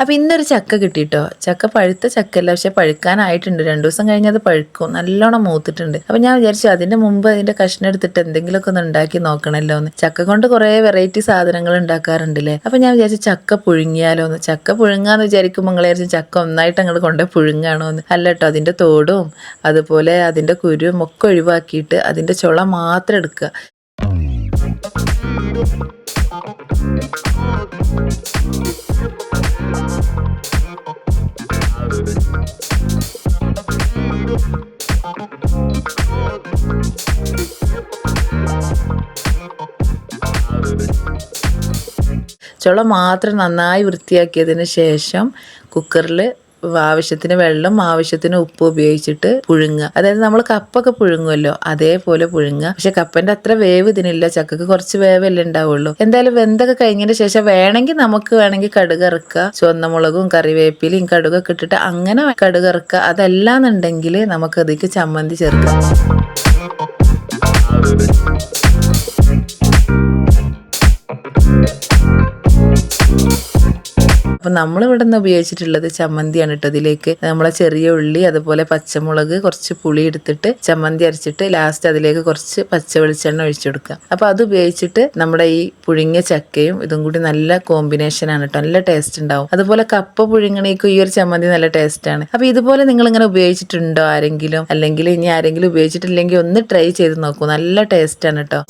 അപ്പോൾ ഇന്നൊരു ചക്ക കിട്ടിയിട്ടോ ചക്ക പഴുത്ത ചക്കല്ല പക്ഷെ പഴുക്കാനായിട്ടുണ്ട്. രണ്ടു ദിവസം കഴിഞ്ഞ് അത് പഴുക്കും. നല്ലോണം മൂത്തിട്ടുണ്ട്. അപ്പോൾ ഞാൻ വിചാരിച്ചു അതിന്റെ മുമ്പ് അതിന്റെ കഷ്ണം എടുത്തിട്ട് എന്തെങ്കിലുമൊക്കെ ഒന്ന് ഉണ്ടാക്കി നോക്കണമല്ലോ എന്ന് ചക്ക കൊണ്ട് കുറേ വെറൈറ്റി സാധനങ്ങൾ ഉണ്ടാക്കാറുണ്ടല്ലേ? അപ്പോൾ ഞാൻ വിചാരിച്ചു ചക്ക പുഴുങ്ങിയാലോ എന്ന് ചക്ക പുഴുങ്ങാന്ന് വിചാരിക്കുമ്പോൾ നിങ്ങൾ വിചാരിച്ചു ചക്ക ഒന്നായിട്ട് അങ്ങോട്ട് കൊണ്ട് പുഴുങ്ങാണോ എന്ന് അല്ല കേട്ടോ അതിന്റെ തോടും അതുപോലെ അതിന്റെ കുരുവും ഒക്കെ ഒഴിവാക്കിയിട്ട് അതിന്റെ ചുള മാത്രം എടുക്കുക. ചുള മാത്രം നന്നായി വൃത്തിയാക്കിയതിന് ശേഷം കുക്കറിൽ ആവശ്യത്തിന് വെള്ളം ആവശ്യത്തിന് ഉപ്പ് ഉപയോഗിച്ചിട്ട് പുഴുങ്ങുക. അതായത് നമ്മൾ കപ്പൊക്കെ പുഴുങ്ങുമല്ലോ അതേപോലെ പുഴുങ്ങുക. പക്ഷെ കപ്പന്റെ അത്ര വേവ് ഇതിനില്ല ചക്കക്ക് കുറച്ച് വേവല്ലേ ഉണ്ടാവുള്ളൂ. എന്തായാലും വെന്തൊക്കെ കഴിഞ്ഞതിന് ശേഷം വേണമെങ്കിൽ നമുക്ക് വേണമെങ്കിൽ കടുക് ഇറക്കുക ചുവന്ന മുളകും കറിവേപ്പിലയും കടുകൊക്കെ ഇട്ടിട്ട് അങ്ങനെ കടുക് ഇറക്കുക അതല്ലാന്നുണ്ടെങ്കിൽ നമുക്ക് അതിലേക്ക് ചമ്മന്തി ചേർക്കാം. അപ്പം നമ്മൾ ഇവിടെ നിന്ന് ഉപയോഗിച്ചിട്ടുള്ളത് ചമ്മന്തിയാണ് ഇട്ടത് ഇതിലേക്ക് നമ്മളെ ചെറിയ ഉള്ളി അതുപോലെ പച്ചമുളക് കുറച്ച് പുളി എടുത്തിട്ട് ചമ്മന്തി അരച്ചിട്ട് ലാസ്റ്റ് അതിലേക്ക് കുറച്ച് പച്ച വെളിച്ചെണ്ണ ഒഴിച്ചു കൊടുക്കുക. അപ്പോൾ അത് ഉപയോഗിച്ചിട്ട് നമ്മുടെ ഈ പുഴുങ്ങിയ ചക്കയും ഇതും കൂടി നല്ല കോമ്പിനേഷനാണ് കേട്ടോ നല്ല ടേസ്റ്റ് ഉണ്ടാവും. അതുപോലെ കപ്പ പുഴുങ്ങണേക്കും ഈ ഒരു ചമ്മന്തി നല്ല ടേസ്റ്റാണ് അപ്പോൾ ഇതുപോലെ നിങ്ങൾ ഇങ്ങനെ ഉപയോഗിച്ചിട്ടുണ്ടോ ആരെങ്കിലും? അല്ലെങ്കിൽ ഇനി ആരെങ്കിലും ഉപയോഗിച്ചിട്ടില്ലെങ്കിൽ ഒന്ന് ട്രൈ ചെയ്ത് നോക്കൂ. നല്ല ടേസ്റ്റാണ് കേട്ടോ